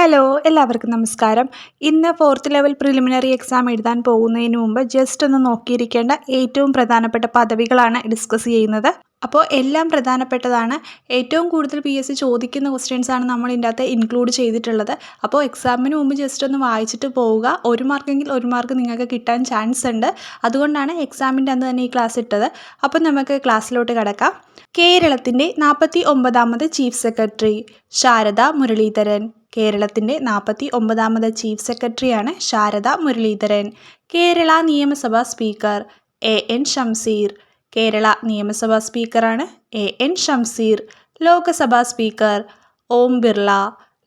Hello എല്ലാവർക്കും നമസ്കാരം. ഇന്ന് ഫോർത്ത് ലെവൽ പ്രിലിമിനറി എക്സാം എഴുതാൻ പോകുന്നതിന് മുമ്പ് ജസ്റ്റ് ഒന്ന് നോക്കിയിരിക്കേണ്ട ഏറ്റവും പ്രധാനപ്പെട്ട പദവികളാണ് ഡിസ്കസ് ചെയ്യുന്നത്. അപ്പോൾ എല്ലാം പ്രധാനപ്പെട്ടതാണ്. ഏറ്റവും കൂടുതൽ പി എസ് സി ചോദിക്കുന്ന ക്വസ്റ്റ്യൻസാണ് നമ്മൾ ഇതിന്റെ അകത്ത് ഇൻക്ലൂഡ് ചെയ്തിട്ടുള്ളത്. അപ്പോൾ എക്സാമിന് മുമ്പ് ജസ്റ്റ് ഒന്ന് വായിച്ചിട്ട് പോവുക. ഒരു മാർക്കെങ്കിൽ ഒരു മാർക്ക് നിങ്ങൾക്ക് കിട്ടാൻ ചാൻസ് ഉണ്ട്. അതുകൊണ്ടാണ് എക്സാമിന്റെ അന്ന് തന്നെ ഈ ക്ലാസ് ഇട്ടത്. അപ്പോൾ നമുക്ക് ക്ലാസ്സിലോട്ട് കിടക്കാം. കേരളത്തിന്റെ നാൽപ്പത്തി ഒമ്പതാമത് ചീഫ് സെക്രട്ടറി ശാരദ മുരളീധരൻ. കേരളത്തിന്റെ നാൽപ്പത്തി ഒമ്പതാമത് ചീഫ് സെക്രട്ടറിയാണ് ശാരദ മുരളീധരൻ. കേരള നിയമസഭാ speaker A N Shamseer Kerala നിയമസഭാ സ്പീക്കറാണ് A N Shamseer Lok Sabha speaker Om Birla.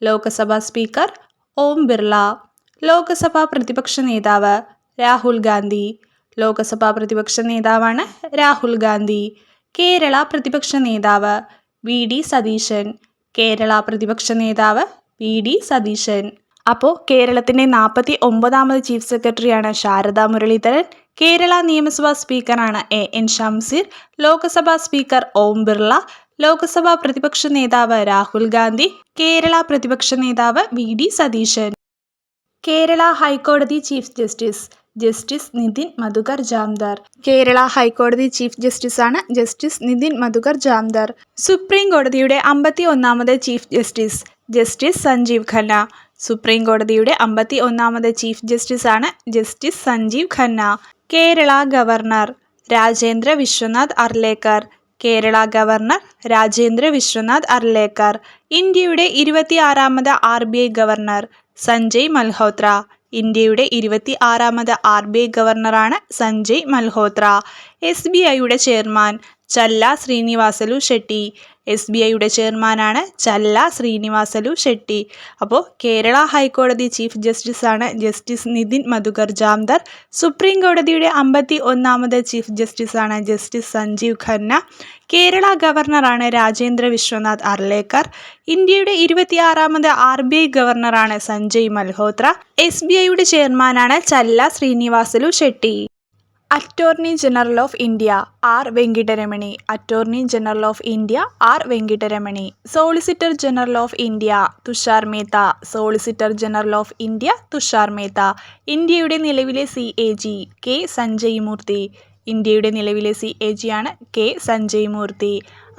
Lok Sabha speaker Om Birla. Lok Sabha പ്രതിപക്ഷ നേതാവ് രാഹുൽ ഗാന്ധി. ലോക്സഭാ പ്രതിപക്ഷ നേതാവാണ് രാഹുൽ ഗാന്ധി. കേരള പ്രതിപക്ഷ നേതാവ് വി ഡി സതീശൻ. കേരള പ്രതിപക്ഷ നേതാവ് വി ഡി സതീശൻ. അപ്പോൾ കേരളത്തിന്റെ നാൽപ്പത്തി ഒമ്പതാമത് ചീഫ് സെക്രട്ടറിയാണ് ശാരദ മുരളീധരൻ. കേരള നിയമസഭാ സ്പീക്കറാണ് A N Shamseer. Lok Sabha speaker Om Birla. Lok Sabha പ്രതിപക്ഷ നേതാവ് രാഹുൽ ഗാന്ധി. കേരള പ്രതിപക്ഷ നേതാവ് വി ഡി സതീശൻ. കേരള ഹൈക്കോടതി chief justice justice Nitin Madhukar Jamdar. Kerala ഹൈക്കോടതി ചീഫ് ജസ്റ്റിസാണ് ജസ്റ്റിസ് നിതിൻ മധുകർ ജാംദാർ. സുപ്രീം കോടതിയുടെ അമ്പത്തി ഒന്നാമത് chief justice justice Sanjiv Khanna. Supreme കോടതിയുടെ അമ്പത്തി ഒന്നാമത് chief ജസ്റ്റിസാണ് justice Sanjiv Khanna. Kerala governor Rajendra Vishwanath Arlekar. Kerala governor Rajendra Vishwanath Arlekar. ഇന്ത്യയുടെ ഇരുപത്തിയാറാമത് R B I governor Sanjay Malhotra. ഇന്ത്യയുടെ ഇരുപത്തി ആറാമത് ആർ ബി ഐ ഗവർണറാണ് സഞ്ജയ് മൽഹോത്ര. എസ് ബി ഐയുടെ chairman Challa Sreenivasulu Shetty. S B ഐയുടെ ചെയർമാനാണ് ചല്ല ശ്രീനിവാസലു ഷെട്ടി. അപ്പോൾ കേരള ഹൈക്കോടതി ചീഫ് ജസ്റ്റിസാണ് ജസ്റ്റിസ് നിതിൻ മധുകർ ജാംദർ. സുപ്രീം കോടതിയുടെ അമ്പത്തി ഒന്നാമത് ചീഫ് ജസ്റ്റിസാണ് ജസ്റ്റിസ് സഞ്ജീവ് ഖന്ന. കേരള ഗവർണറാണ് രാജേന്ദ്ര വിശ്വനാഥ് അർലേക്കർ. ഇന്ത്യയുടെ ഇരുപത്തിയാറാമത് ആർ ബി ഐ ഗവർണറാണ് സഞ്ജയ് മൽഹോത്ര. എസ് ബി ഐയുടെ ചെയർമാനാണ് Challa Sreenivasulu Shetty. Attorney general of India R Venkataramani attorney general of India R Venkataramani solicitor general of India Tushar Mehta solicitor general of India Tushar Mehta ഇന്ത്യയുടെ നിലവിലെ C A G K Sanjay Murthy ഇന്ത്യയുടെ നിലവിലെ C A ജിയാണ് K Sanjay Murthy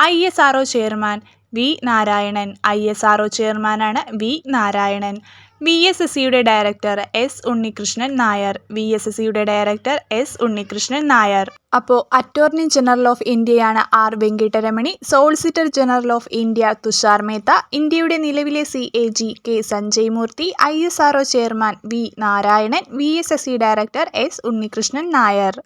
I S R chairman V Narayanan I S R ചെയർമാനാണ് V Narayanan. V S S സിയുടെ director S Unnikrishnan Nair. V S S സിയുടെ director S Unnikrishnan Nair. അപ്പോൾ attorney general of ഇന്ത്യയാണ് R Venkataramani solicitor general of India Tushar Mehta ഇന്ത്യയുടെ നിലവിലെ C A G K Sanjay Murthy I S R chairman V Narayanan V S S C director S Unnikrishnan Nair.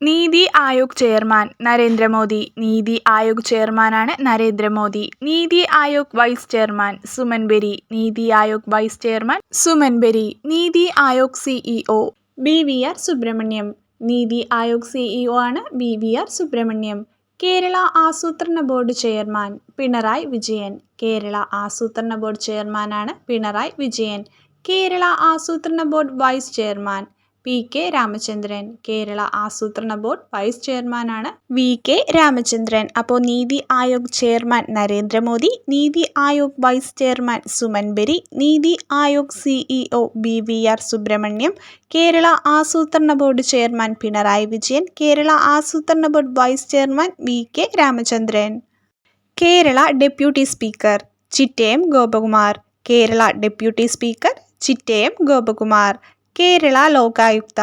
NITI Aayog chairman Narendra Modi. NITI Aayog ചെയർമാനാണ് Narendra Modi. NITI Aayog vice chairman Suman Bery. NITI Aayog vice chairman Suman Bery. NITI Aayog CEO B V R Subrahmanyam. NITI Aayog CEO ആണ് B V R Subrahmanyam. Kerala ആസൂത്രണ board chairman Pinarayi Vijayan. Kerala ആസൂത്രണ board ചെയർമാനാണ് പിണറായി വിജയൻ. കേരള ആസൂത്രണ board vice chairman P K Ramachandran Kerala ആസൂത്രണ board vice ചെയർമാനാണ് V K Ramachandran. അപ്പോൾ NITI Aayog chairman Narendra Modi NITI Aayog vice chairman Suman Bery NITI Aayog CEO B V R Subrahmanyam Kerala ആസൂത്രണ board chairman Pinarayi Vijayan Kerala ആസൂത്രണ board vice chairman V K Ramachandran. Kerala deputy speaker Chittayam Gopakumar Kerala deputy speaker Chittayam Gopakumar Kerala Lokayukta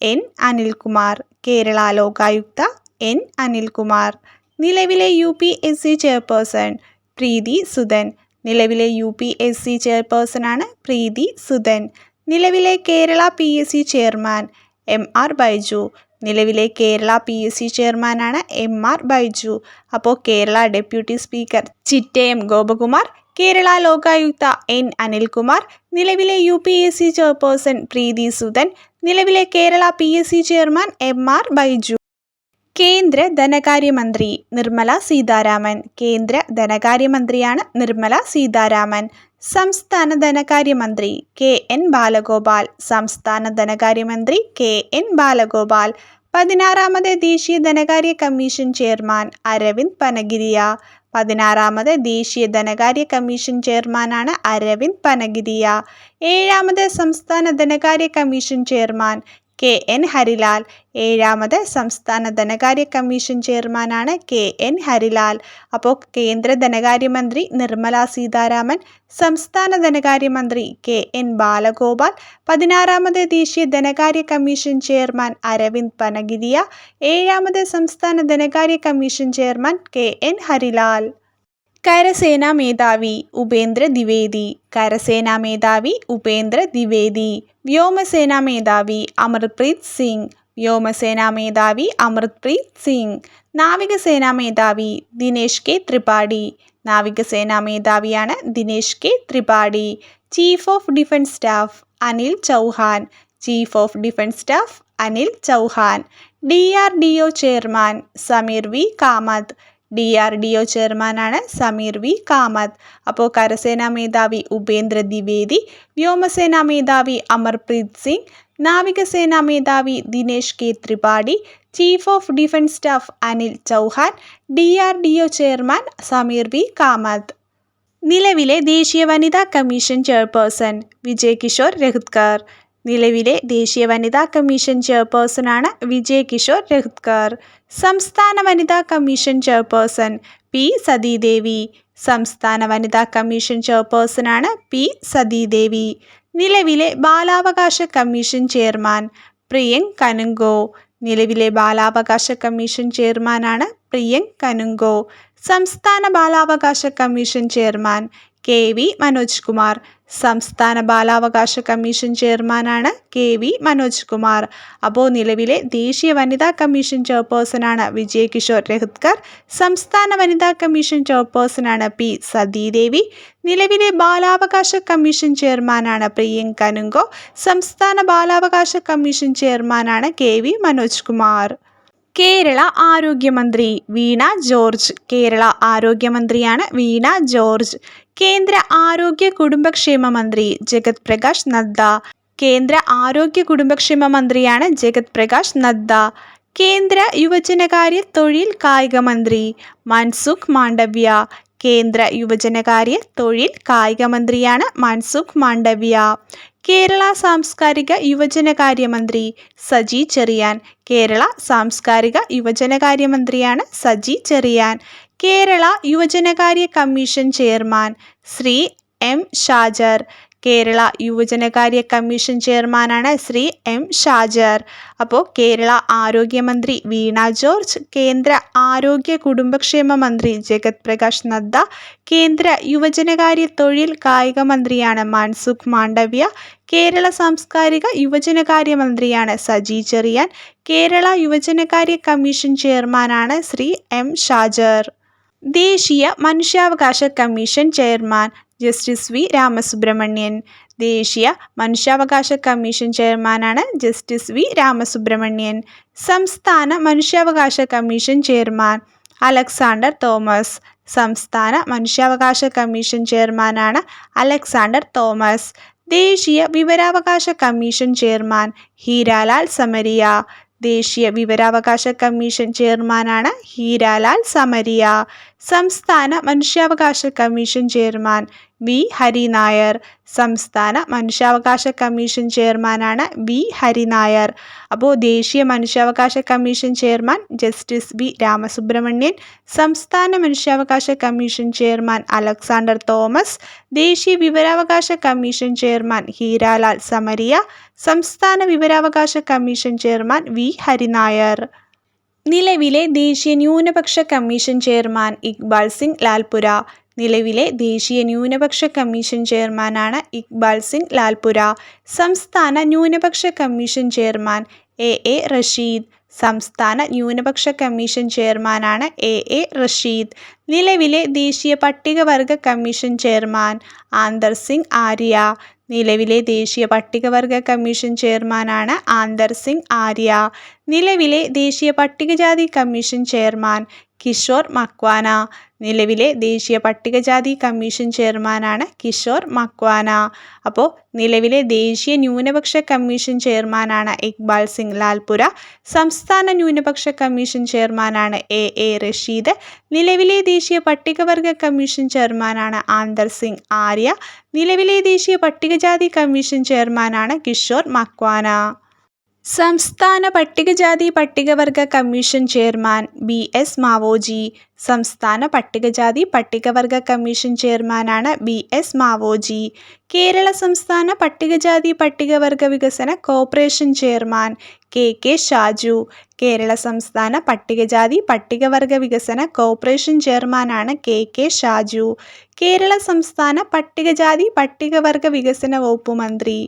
N Anilkumar. Kerala Lokayukta N Anilkumar. നിലവിലെ U P S C chairperson Preethi Sudhan. നിലവിലെ U P S C ചെയർപേഴ്സണാണ് പ്രീതി സുധൻ. നിലവിലെ Kerala P S C chairman M R Baiju. നിലവിലെ Kerala P S C ചെയർമാനാണ് M R Baiju. അപ്പോൾ Kerala deputy speaker Chittayam Gopakumar Kerala Lokayukta N Anilkumar നിലവിലെ U P S C chairperson Preethi Sudhan നിലവിലെ Kerala P S C chairman M R Baiju. കേന്ദ്ര ധനകാര്യമന്ത്രി നിർമ്മല സീതാരാമൻ. കേന്ദ്ര ധനകാര്യമന്ത്രിയാണ് നിർമ്മല സീതാരാമൻ. സംസ്ഥാന ധനകാര്യമന്ത്രി കെ എൻ ബാലഗോപാൽ. സംസ്ഥാന ധനകാര്യമന്ത്രി കെ എൻ ബാലഗോപാൽ. പതിനാറാമത് ദേശീയ ധനകാര്യ കമ്മീഷൻ ചെയർമാൻ അരവിന്ദ് പനഗിരിയ. പതിനാറാമത് ദേശീയ ധനകാര്യ കമ്മീഷൻ ചെയർമാനാണ് അരവിന്ദ് പനഗിരിയ. ഏഴാമത് സംസ്ഥാന ധനകാര്യ commission chairman K N Harilal ഏഴാമത് സംസ്ഥാന ധനകാര്യ കമ്മീഷൻ ചെയർമാനാണ് കെ എൻ ഹരിലാൽ. അപ്പോൾ കേന്ദ്ര ധനകാര്യമന്ത്രി നിർമ്മല സീതാരാമൻ സംസ്ഥാന ധനകാര്യമന്ത്രി കെ എൻ ബാലഗോപാൽ പതിനാറാമത് ദേശീയ ധനകാര്യ കമ്മീഷൻ ചെയർമാൻ അരവിന്ദ് പനഗിരിയ ഏഴാമത് സംസ്ഥാന ധനകാര്യ commission chairman K N Harilal. കരസേനാ മേധാവി ഉപേന്ദ്ര ദ്വിവേദി. കരസേനാ മേധാവി ഉപേന്ദ്ര ദ്വിവേദി. വ്യോമസേനാ മേധാവി അമർപ്രീത് സിംഗ്. വ്യോമസേനാ മേധാവി അമർപ്രീത് സിംഗ്. നാവികസേനാ മേധാവി ദിനേശ് കെ ത്രിപാഠി. നാവികസേനാ മേധാവിയാണ് Dinesh K Tripathi. Chief of defence staff Anil Chauhan. Chief of defence staff Anil Chauhan. D R D O chairman Samir V Kamat D R D O ചെയർമാനാണ് സമീർ വി കാമത്ത് അപ്പോൾ കരസേനാ മേധാവി ഉപേന്ദ്ര ദ്വിവേദി വ്യോമസേനാ മേധാവി അമർപ്രീത് സിംഗ് നാവികസേനാ മേധാവി Dinesh K Tripathi chief of defence staff Anil Chauhan D R D O chairman Samir V Kamat നിലവിലെ ദേശീയ വനിതാ കമ്മീഷൻ ചെയർപേഴ്സൺ വിജയ് കിഷോർ രഹ്ത്കർ നിലവിലെ ദേശീയ വനിതാ കമ്മീഷൻ ചെയർപേഴ്സണാണ് വിജയ് കിഷോർ രഹ്ത്കർ സംസ്ഥാന വനിതാ കമ്മീഷൻ ചെയർപേഴ്സൺ പി സതീദേവി. സംസ്ഥാന വനിതാ കമ്മീഷൻ ചെയർപേഴ്സണാണ് പി സതീദേവി. നിലവിലെ ബാലാവകാശ കമ്മീഷൻ ചെയർമാൻ പ്രിയങ്ക് കനുങ്കോ. നിലവിലെ ബാലാവകാശ കമ്മീഷൻ ചെയർമാനാണ് പ്രിയങ്ക് കനുങ്കോ. സംസ്ഥാന ബാലാവകാശ commission chairman K V Manoj Kumar. സംസ്ഥാന ബാലാവകാശ കമ്മീഷൻ ചെയർമാനാണ് കെ വി മനോജ് കുമാർ. അപ്പോൾ നിലവിലെ ദേശീയ വനിതാ കമ്മീഷൻ ചെയർപേഴ്സണാണ് വിജയ് കിഷോർ രഹത്കർ സംസ്ഥാന വനിതാ കമ്മീഷൻ ചെയർപേഴ്സണാണ് പി സതീദേവി. നിലവിലെ ബാലാവകാശ കമ്മീഷൻ ചെയർമാനാണ് പ്രിയങ്ക നുങ്കോ. സംസ്ഥാന ബാലാവകാശ കമ്മീഷൻ ചെയർമാനാണ് കെ വി മനോജ് കുമാർ. കേരള ആരോഗ്യമന്ത്രി വീണ ജോർജ്. കേരള ആരോഗ്യമന്ത്രിയാണ് വീണ ജോർജ്. കേന്ദ്ര ആരോഗ്യ കുടുംബക്ഷേമ മന്ത്രി ജഗത് പ്രകാശ് നദ്ദ. കേന്ദ്ര ആരോഗ്യ കുടുംബക്ഷേമ മന്ത്രിയാണ് ജഗത് പ്രകാശ് നദ്ദ. കേന്ദ്ര യുവജനകാര്യ തൊഴിൽ കായിക മന്ത്രി മൻസുഖ് മാണ്ഡവ്യ. കേന്ദ്ര യുവജനകാര്യ തൊഴിൽ കായിക മന്ത്രിയാണ് മൻസുഖ് മാണ്ഡവ്യ. കേരള സാംസ്കാരിക യുവജനകാര്യ മന്ത്രി സജി ചെറിയാൻ. കേരള സാംസ്കാരിക യുവജനകാര്യ മന്ത്രിയാണ് Saji Cherian. Kerala യുവജനകാര്യ commission chairman Shri M Shajar. Kerala യുവജനകാര്യ commission ചെയർമാനാണ് ശ്രീ എം ഷാജർ. അപ്പോൾ കേരള ആരോഗ്യമന്ത്രി വീണ ജോർജ് കേന്ദ്ര ആരോഗ്യ കുടുംബക്ഷേമ മന്ത്രി ജഗത് പ്രകാശ് നദ്ദ കേന്ദ്ര യുവജനകാര്യ തൊഴിൽ കായിക മന്ത്രിയാണ് മൻസുഖ് മാണ്ഡവ്യ കേരള സാംസ്കാരിക യുവജനകാര്യ മന്ത്രിയാണ് സജി ചെറിയാൻ കേരള യുവജനകാര്യ കമ്മീഷൻ ചെയർമാനാണ് ശ്രീ എം ഷാജർ. ദേശീയ മനുഷ്യാവകാശ commission chairman justice V Ramasubramanian. ദേശീയ മനുഷ്യാവകാശ കമ്മീഷൻ ചെയർമാനാണ് ജസ്റ്റിസ് വി രാമസുബ്രഹ്മണ്യൻ. സംസ്ഥാന മനുഷ്യാവകാശ കമ്മീഷൻ ചെയർമാൻ അലക്സാണ്ടർ തോമസ്. സംസ്ഥാന മനുഷ്യാവകാശ കമ്മീഷൻ ചെയർമാനാണ് അലക്സാണ്ടർ തോമസ്. ദേശീയ വിവരാവകാശ കമ്മീഷൻ ചെയർമാൻ ഹീരാലാൽ സമരിയ. ദേശീയ വിവരാവകാശ കമ്മീഷൻ ചെയർമാനാണ് ഹീരാലാൽ സമരിയ. സംസ്ഥാന മനുഷ്യാവകാശ കമ്മീഷൻ ചെയർമാൻ വി. ഹരിനായർ സംസ്ഥാന മനുഷ്യാവകാശ കമ്മീഷൻ ചെയർമാനാണ് വി. ഹരിനായർ അപ്പോൾ ദേശീയ മനുഷ്യാവകാശ commission chairman justice V. Ramasubramanian സംസ്ഥാന മനുഷ്യാവകാശ കമ്മീഷൻ ചെയർമാൻ അലക്സാണ്ടർ തോമസ് ദേശീയ വിവരാവകാശ കമ്മീഷൻ ചെയർമാൻ ഹീരാലാൽ സമരിയ സംസ്ഥാന വിവരാവകാശ കമ്മീഷൻ ചെയർമാൻ വി. ഹരിനായർ നിലവിലെ ദേശീയ ന്യൂനപക്ഷ കമ്മീഷൻ ചെയർമാൻ ഇക്ബാൽ സിംഗ് ലാൽപുര നിലവിലെ ദേശീയ ന്യൂനപക്ഷ കമ്മീഷൻ ചെയർമാനാണ് ഇക്ബാൽ സിംഗ് ലാൽപുര. സംസ്ഥാന ന്യൂനപക്ഷ commission chairman A A Rasheed. സംസ്ഥാന ന്യൂനപക്ഷ കമ്മീഷൻ ചെയർമാനാണ് എ എ റഷീദ്. നിലവിലെ ദേശീയ പട്ടികവർഗ കമ്മീഷൻ ചെയർമാൻ ആന്തർ സിംഗ് ആര്യ. നിലവിലെ ദേശീയ പട്ടികവർഗ കമ്മീഷൻ ചെയർമാനാണ് ആന്തർ സിംഗ് ആര്യ. നിലവിലെ ദേശീയ പട്ടികജാതി കമ്മീഷൻ ചെയർമാൻ കിഷോർ മക്വാന. നിലവിലെ ദേശീയ പട്ടികജാതി കമ്മീഷൻ ചെയർമാനാണ് കിഷോർ മക്വാന. അപ്പോൾ നിലവിലെ ദേശീയ ന്യൂനപക്ഷ കമ്മീഷൻ ചെയർമാനാണ് ഇക്ബാൽ സിംഗ് ലാൽപുര. സംസ്ഥാന ന്യൂനപക്ഷ കമ്മീഷൻ ചെയർമാനാണ് എ എ റഷീദ്. നിലവിലെ ദേശീയ പട്ടികവർഗ കമ്മീഷൻ ചെയർമാനാണ് ആന്തർ സിംഗ് ആര്യ. നിലവിലെ ദേശീയ പട്ടികജാതി കമ്മീഷൻ ചെയർമാനാണ് കിഷോർ മക്വാന. സംസ്ഥാന പട്ടികജാതി പട്ടികവർഗ commission chairman B S Mavoji. സംസ്ഥാന പട്ടികജാതി പട്ടികവർഗ കമ്മീഷൻ ചെയർമാനാണ് ബി എസ് മാവോജി. കേരള സംസ്ഥാന പട്ടികജാതി പട്ടികവർഗ വികസന corporation chairman K K Shaju. Kerala സംസ്ഥാന പട്ടികജാതി പട്ടികവർഗ വികസന കോർപ്പറേഷൻ ചെയർമാനാണ് കെ കെ ഷാജു. കേരള സംസ്ഥാന പട്ടികജാതി പട്ടികവർഗ വികസന വകുപ്പ് മന്ത്രി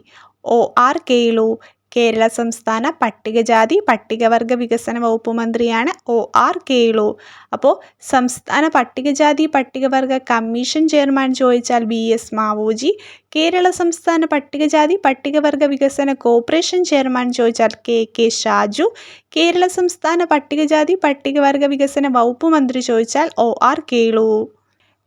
ഒ ആർ കേളു. കേരള സംസ്ഥാന പട്ടികജാതി പട്ടികവർഗ വികസന വകുപ്പ് മന്ത്രിയാണ് ഒ ആർ കേളു. അപ്പോൾ സംസ്ഥാന പട്ടികജാതി പട്ടികവർഗ കമ്മീഷൻ ചെയർമാൻ ചോദിച്ചാൽ ബി എസ് മാവോജി കേരള സംസ്ഥാന പട്ടികജാതി പട്ടികവർഗ വികസന കോർപ്പറേഷൻ ചെയർമാൻ ചോദിച്ചാൽ കെ കെ ഷാജു കേരള സംസ്ഥാന പട്ടികജാതി പട്ടികവർഗ വികസന വകുപ്പ് മന്ത്രി ചോദിച്ചാൽ ഒ ആർ കേളു.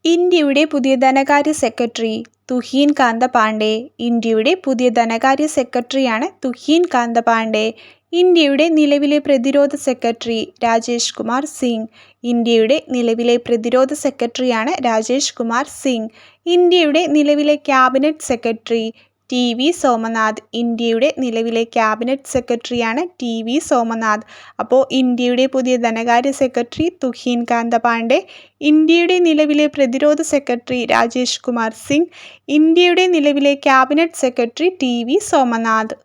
ഇന്ത്യയുടെ പുതിയ ധനകാര്യ സെക്രട്ടറി തുഹീൻ കാന്ത പാണ്ഡെ ഇന്ത്യയുടെ പുതിയ ധനകാര്യ സെക്രട്ടറിയാണ് തുഹീൻ കാന്ത പാണ്ഡെ ഇന്ത്യയുടെ നിലവിലെ പ്രതിരോധ സെക്രട്ടറി രാജേഷ് കുമാർ സിംഗ്. ഇന്ത്യയുടെ നിലവിലെ പ്രതിരോധ സെക്രട്ടറിയാണ് രാജേഷ് കുമാർ സിംഗ്. ഇന്ത്യയുടെ നിലവിലെ cabinet secretary T V Somanath ഇന്ത്യയുടെ നിലവിലെ ക്യാബിനറ്റ് സെക്രട്ടറിയാണ് ടി വി സോമനാഥ്. അപ്പോൾ ഇന്ത്യയുടെ പുതിയ ധനകാര്യ സെക്രട്ടറി തുഹീൻ കാന്ത പാണ്ഡെ ഇന്ത്യയുടെ നിലവിലെ പ്രതിരോധ സെക്രട്ടറി രാജേഷ് കുമാർ സിംഗ് ഇന്ത്യയുടെ നിലവിലെ cabinet secretary T V Somanath.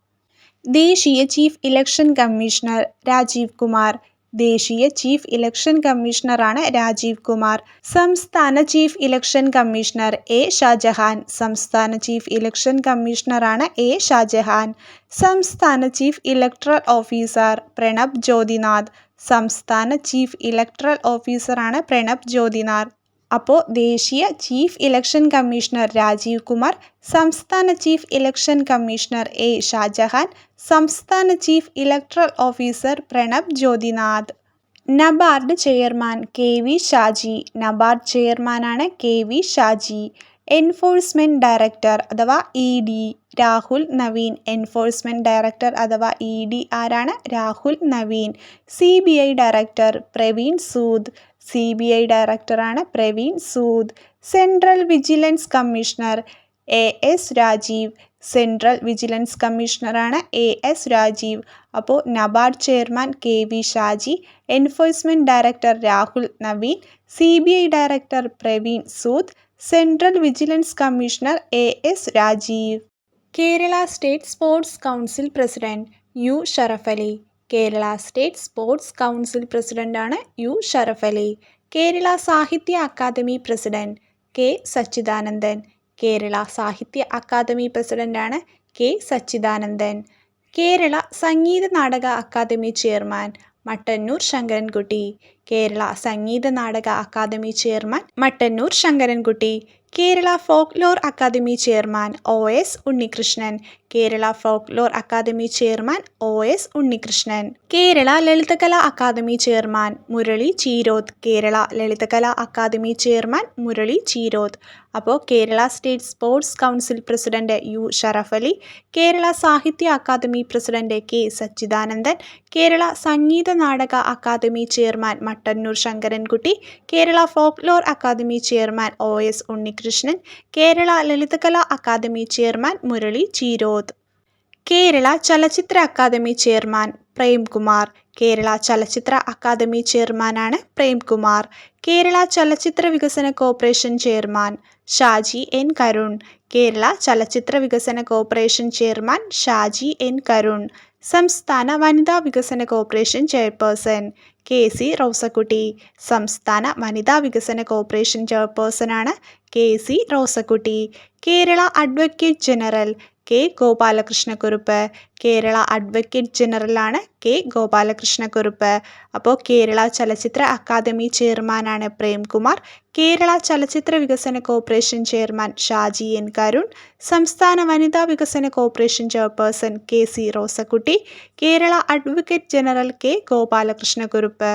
ദേശീയ chief election commissioner Rajeev Kumar ദേശീയ ചീഫ് ഇലക്ഷൻ കമ്മീഷണറാണ് രാജീവ് കുമാർ. സംസ്ഥാന chief election commissioner A Shajahan. സംസ്ഥാന ചീഫ് ഇലക്ഷൻ കമ്മീഷണറാണ് എ ഷാജഹാൻ. സംസ്ഥാന chief electoral officer Pranab Jyoti Nath. സംസ്ഥാന ചീഫ് ഇലക്ട്രൽ ഓഫീസറാണ് പ്രണബ് ജ്യോതിനാഥ്. അപ്പോൾ ദേശീയ chief election commissioner Rajeev Kumar സംസ്ഥാന chief election commissioner A Shajahan സംസ്ഥാന chief electoral officer Pranab Jyoti Nath. NABARD chairman K V Shaji. NABARD ചെയർമാനാണ് K V Shaji. Enforcement director അഥവാ E D Rahul Naveen. Enforcement director അഥവാ E D ആരാണ്? Rahul Naveen. C B I director Praveen Sood. C B I ഡയറക്ടറാണ് Praveen Sood. Central vigilance commissioner A S Rajeev. Central vigilance കമ്മീഷണറാണ് A S Rajeev. അപ്പോൾ NABARD chairman K V Shaji. Enforcement director Rahul Naveen. C B I director Praveen Sood. Central vigilance commissioner A S Rajeev. Kerala state sports council president U Sharafali Kerala state sports council പ്രസിഡന്റാണ് U Sharafali Kerala Sahitya Akademi president K Sachidanandan. Kerala Sahitya Akademi പ്രസിഡന്റാണ് K Sachidanandan. Kerala Sangeetha Nataka Akademi chairman Mattannur Sankarankutty. Kerala Sangeetha Nataka Akademi chairman Mattannur Sankarankutty. Kerala folklore Akademi chairman O S Unnikrishnan. Kerala folklore Akademi chairman O S Unnikrishnan. Kerala Lalithakala Akademi chairman Murali Cheeroth Kerala Lalithakala Akademi chairman Murali Cheeroth അപ്പോൾ Kerala state sports council president U Sharafali Kerala Sahitya Akademi president K Sachidanandan Kerala Sangeetha Nataka Akademi chairman Mattannur Sankarankutty Kerala folklore academy chairman O S Unnikrishnan. Kerala Lalithakala Akademi chairman Murali Cheeroth Kerala Chalachitra academy chairman Premkumar. Kerala Chalachitra academy ചെയർമാനാണ് പ്രേംകുമാർ. കേരള ചലച്ചിത്ര വികസന corporation chairman Shaji N Karun. Kerala ചലച്ചിത്ര വികസന corporation chairman Shaji N Karun. സംസ്ഥാന വനിതാ വികസന corporation chairperson K C Rosakutty. സംസ്ഥാന വനിതാ വികസന corporation ചെയർപേഴ്സണാണ് K C Rosakutty. Kerala advocate general K Gopalakrishna Kurup. Kerala advocate ജനറലാണ് K Gopalakrishna Kurup. അപ്പോൾ കേരള ചലച്ചിത്ര അക്കാദമി ചെയർമാനാണ് പ്രേംകുമാർ. കേരള ചലച്ചിത്ര വികസന corporation chairman Shaji N Karun. സംസ്ഥാന വനിതാ വികസന corporation chairperson K C Rosakutty. Kerala advocate general K Gopalakrishna Kurup.